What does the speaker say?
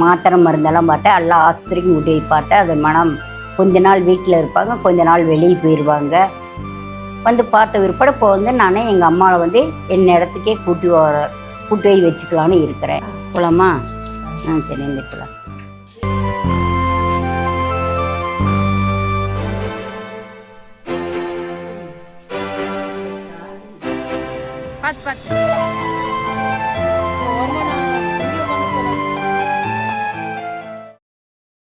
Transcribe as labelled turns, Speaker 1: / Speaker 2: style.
Speaker 1: மாத்திரை மருந்தெல்லாம் பார்த்தா எல்லா ஆஸ்பத்திரிக்கும் கூட்டி பார்த்தா அது மனம் கொஞ்ச நாள் வீட்டில் இருப்பாங்க. கொஞ்ச நாள் வெளியே போயிடுவாங்க. வந்து பார்த்த விற்பனை இப்போ வந்து நானே எங்கள் அம்மாவை வந்து என் இடத்துக்கே கூட்டி வர கூட்டி போய் வச்சுக்கலான்னு இருக்கிறேன். போலாமா? ஆ சரி இருந்துக்கலாம் பார்த்து பார்த்து